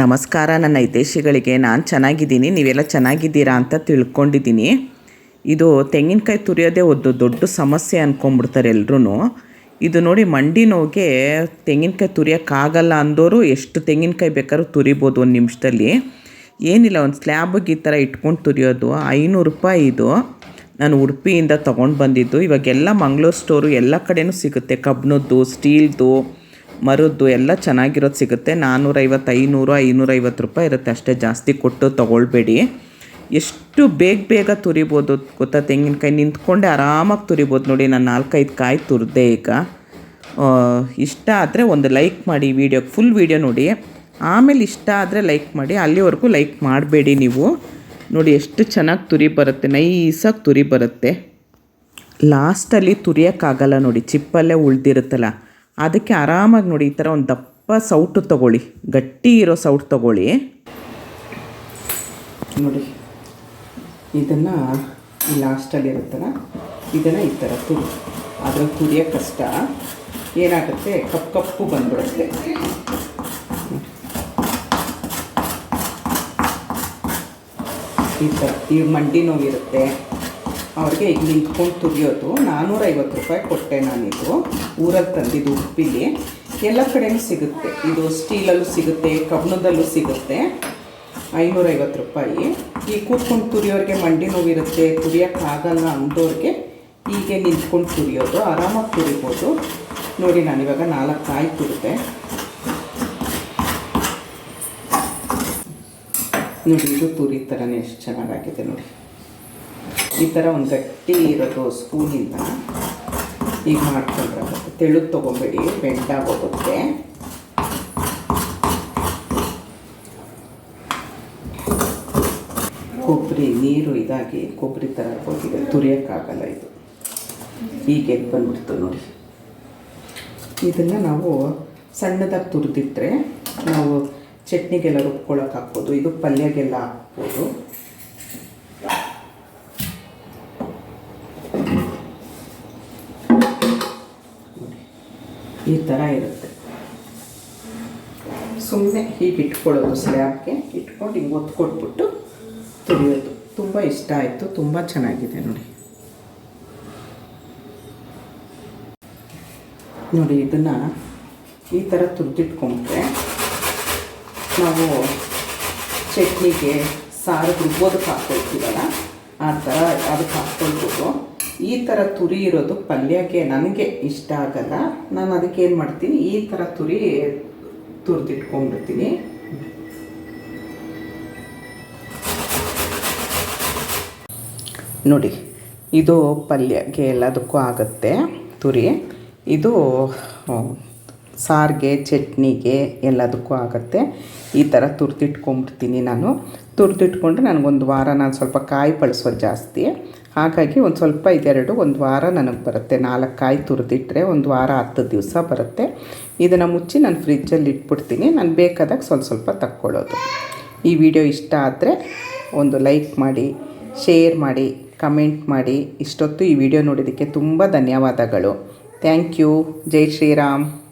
ನಮಸ್ಕಾರ, ನನ್ನ ಹಿತೈಷಿಗಳಿಗೆ. ನಾನು ಚೆನ್ನಾಗಿದ್ದೀನಿ. ನೀವೆಲ್ಲ ಚೆನ್ನಾಗಿದ್ದೀರಾ ಅಂತ ತಿಳ್ಕೊಂಡಿದ್ದೀನಿ. ಇದು ತೆಂಗಿನಕಾಯಿ ತುರಿಯೋದೇ ಒಂದು ದೊಡ್ಡ ಸಮಸ್ಯೆ ಅಂದ್ಕೊಂಬಿಡ್ತಾರೆ ಎಲ್ಲರೂ ಇದು ನೋಡಿ ಮಂಡಿ ನೋವಿಗೆ ತೆಂಗಿನಕಾಯಿ ತುರಿಯೋಕ್ಕಾಗಲ್ಲ ಅಂದೋರು ಎಷ್ಟು ತೆಂಗಿನಕಾಯಿ ಬೇಕಾದ್ರೂ ತುರಿಬೋದು ಒಂದು ನಿಮಿಷದಲ್ಲಿ. ಏನಿಲ್ಲ, ಒಂದು ಸ್ಲ್ಯಾಬಿಗೆ ಈ ಥರ ಇಟ್ಕೊಂಡು ತುರಿಯೋದು. ಐನೂರು ರೂಪಾಯಿ ಇದು. ನಾನು ಉಡುಪಿಯಿಂದ ತೊಗೊಂಡು ಬಂದಿದ್ದು. ಇವಾಗೆಲ್ಲ ಮಂಗಳೂರು ಸ್ಟೋರು ಎಲ್ಲ ಕಡೆಯೂ ಸಿಗುತ್ತೆ. ಕಬ್ಬಿಣದ್ದು ಸ್ಟೀಲ್ದು ಮರದ್ದು ಎಲ್ಲ ಚೆನ್ನಾಗಿರೋದು ಸಿಗುತ್ತೆ. ನಾನ್ನೂರೈವತ್ತು ಐನೂರು, ಐನೂರೈವತ್ತು ರೂಪಾಯಿ ಇರುತ್ತೆ ಅಷ್ಟೇ. ಜಾಸ್ತಿ ಕೊಟ್ಟು ತೊಗೊಳ್ಬೇಡಿ. ಎಷ್ಟು ಬೇಗ ಬೇಗ ತುರಿಬೋದು ಗೊತ್ತಾ ತೆಂಗಿನಕಾಯಿ? ನಿಂತ್ಕೊಂಡೆ ಆರಾಮಾಗಿ ತುರಿಬೋದು ನೋಡಿ. ನಾನು ನಾಲ್ಕೈದು ಕಾಯಿ ತುರಿದೆ ಈಗ. ಇಷ್ಟ ಆದರೆ ಒಂದು ಲೈಕ್ ಮಾಡಿ ವಿಡಿಯೋ ಫುಲ್ ವಿಡಿಯೋ ನೋಡಿ. ಆಮೇಲೆ ಇಷ್ಟ ಆದರೆ ಲೈಕ್ ಮಾಡಿ. ಅಲ್ಲಿವರೆಗೂ ಲೈಕ್ ಮಾಡಬೇಡಿ ನೀವು. ನೋಡಿ, ಎಷ್ಟು ಚೆನ್ನಾಗಿ ತುರಿ ಬರುತ್ತೆ. ನೈಸಾಗಿ ತುರಿ ಬರುತ್ತೆ. ಲಾಸ್ಟಲ್ಲಿ ತುರಿಯೋಕ್ಕಾಗಲ್ಲ ನೋಡಿ. ಚಿಪ್ಪಲ್ಲೇ ಉಳ್ದಿರುತ್ತಲ್ಲ. ಅದಕ್ಕೆ ಆರಾಮಾಗಿ ನೋಡಿ ಈ ಥರ ಒಂದು ದಪ್ಪ ಸೌಟು ತಗೊಳ್ಳಿ. ಗಟ್ಟಿ ಇರೋ ಸೌಟ್ ತಗೊಳ್ಳಿ. ನೋಡಿ, ಇದನ್ನು ಲಾಸ್ಟಲ್ಲಿ ಇರುತ್ತಲ್ಲ, ಇದನ್ನು ಈ ಥರ ತುರಿ. ಅದರ ತುರಿಯೋಕ್ಕೆ ಕಷ್ಟ. ಏನಾಗುತ್ತೆ? ಕಪ್ ಕಪ್ಪು ಬಂದ್ಬಿಡುತ್ತೆ. ಈ ಥರ ಈ ಮಂಡಿ ನೋವಿರುತ್ತೆ. ಅವ್ರಿಗೆ ಈಗ ನಿಂತ್ಕೊಂಡು ತುರಿಯೋದು. ನಾನ್ನೂರೈವತ್ತು ರೂಪಾಯಿ ಕೊಟ್ಟೆ ನಾನಿದು. ಊರಲ್ಲಿ ತಂದಿದ್ದು ಉಪ್ಪಿಲಿ ಎಲ್ಲ ಕಡೆಯೂ ಸಿಗುತ್ತೆ. ಇದು ಸ್ಟೀಲಲ್ಲೂ ಸಿಗುತ್ತೆ, ಕಬ್ಬಿಣದಲ್ಲೂ ಸಿಗುತ್ತೆ. ಐನೂರೈವತ್ತು ರೂಪಾಯಿ. ಈ ಕೂತ್ಕೊಂಡು ತುರಿಯೋರಿಗೆ ಮಂಡಿ ನೋವಿರುತ್ತೆ, ತುರಿಯೋಕ್ಕಾಗಲ್ಲ ಅಂದೋರಿಗೆ ಹೀಗೆ ನಿಂತ್ಕೊಂಡು ತುರಿಯೋದು. ಆರಾಮಾಗಿ ತುರಿಬೋದು. ನೋಡಿ, ನಾನಿವಾಗ ನಾಲ್ಕು ಕಾಯಿ ತುರಿದೆ. ನೋಡಿ, ಇದು ತುರಿ ಥರನೇ ಎಷ್ಟು ಚೆನ್ನಾಗಾಗಿದೆ ನೋಡಿ. ಈ ಥರ ಒಂದು ಗಟ್ಟಿ ಇರೋದು ಸ್ಪೂನಿಂದ ಈಗ ಮಾಡ್ಕೊಂಡ್ರೆ ತೆಳುದು ತೊಗೊಬೇಡಿ ಬೆಂಡಾಗೋಗುತ್ತೆ ಕೊಬ್ಬರಿ ನೀರು ಇದಾಗಿ ಕೊಬ್ಬರಿ ಥರ ಹೋಗಿದೆ ತುರಿಯೋಕ್ಕಾಗಲ್ಲ ಇದು. ಹೀಗೆ ಬಂದ್ಬಿಡ್ತು ನೋಡಿ. ಇದನ್ನು ನಾವು ಸಣ್ಣದಾಗಿ ತುರಿದಿಟ್ಟರೆ ನಾವು ಚಟ್ನಿಗೆಲ್ಲ ರುಬ್ಕೊಳಕ್ಕೆ ಹಾಕ್ಬೋದು, ಇದು ಪಲ್ಯಗೆಲ್ಲ ಹಾಕ್ಬೋದು. ಈ ಥರ ಇರುತ್ತೆ. ಸುಮ್ಮನೆ ಹೀಗೆ ಇಟ್ಕೊಳ್ಳೋದು ಸ್ಲ್ಯಾಬ್ಗೆ. ಇಟ್ಕೊಂಡು ಹಿಂಗೆ ಒತ್ಕೊಟ್ಬಿಟ್ಟು ತುರಿಯೋದು. ತುಂಬ ಇಷ್ಟ ಆಯಿತು. ತುಂಬ ಚೆನ್ನಾಗಿದೆ ನೋಡಿ. ನೋಡಿ, ಇದನ್ನು ಈ ಥರ ತುರಿದಿಟ್ಕೊಂಡ್ರೆ ನಾವು ಚಟ್ನಿಗೆ ಸಾರು ರುಬ್ಬೋದಕ್ಕೆ ಹಾಕ್ಕೊಳ್ತೀವಲ್ಲ? ಆ ಥರ ಅದಕ್ಕೆ ಹಾಕ್ಕೊಳ್ಬೋದು. ಈ ಥರ ತುರಿ ಇರೋದು ಪಲ್ಯಕ್ಕೆ ನನಗೆ ಇಷ್ಟ ಆಗಲ್ಲ. ನಾನು ಅದಕ್ಕೆ ಏನು ಮಾಡ್ತೀನಿ? ಈ ಥರ ತುರಿ ತುರಿದಿಟ್ಕೊಂಡ್ಬಿಡ್ತೀನಿ. ನೋಡಿ, ಇದು ಪಲ್ಯಕ್ಕೆ ಎಲ್ಲದಕ್ಕೂ ಆಗುತ್ತೆ ತುರಿ. ಇದು ಸಾರಿಗೆ, ಚಟ್ನಿಗೆ ಎಲ್ಲದಕ್ಕೂ ಆಗುತ್ತೆ. ಈ ಥರ ತುರಿದಿಟ್ಕೊಂಡ್ಬಿಡ್ತೀನಿ ನಾನು. ತುರ್ದಿಟ್ಕೊಂಡ್ರೆ ನನಗೊಂದು ವಾರ ನಾನು ಸ್ವಲ್ಪ ಕಾಯಿ ಬಳಸೋದು ಜಾಸ್ತಿ. ಹಾಗಾಗಿ ಒಂದು ಸ್ವಲ್ಪ ಇದೆರಡು ಒಂದು ವಾರ ನನಗೆ ಬರುತ್ತೆ. ನಾಲ್ಕು ಕಾಯಿ ತುರಿದಿಟ್ಟರೆ ಒಂದು ವಾರ ಹತ್ತು ದಿವಸ ಬರುತ್ತೆ. ಇದನ್ನು ಮುಚ್ಚಿ ನಾನು ಫ್ರಿಜ್ಜಲ್ಲಿ ಇಟ್ಬಿಡ್ತೀನಿ. ನಾನು ಬೇಕಾದಾಗ ಸ್ವಲ್ಪ ಸ್ವಲ್ಪ ತಕ್ಕೊಳ್ಳೋದು. ಈ ವಿಡಿಯೋ ಇಷ್ಟ ಆದರೆ ಒಂದು ಲೈಕ್ ಮಾಡಿ, ಶೇರ್ ಮಾಡಿ, ಕಮೆಂಟ್ ಮಾಡಿ. ಇಷ್ಟೊತ್ತು ಈ ವಿಡಿಯೋ ನೋಡಿದ್ದಕ್ಕೆ ತುಂಬ ಧನ್ಯವಾದಗಳು. Thank you. ಜೈ ಶ್ರೀರಾಮ್.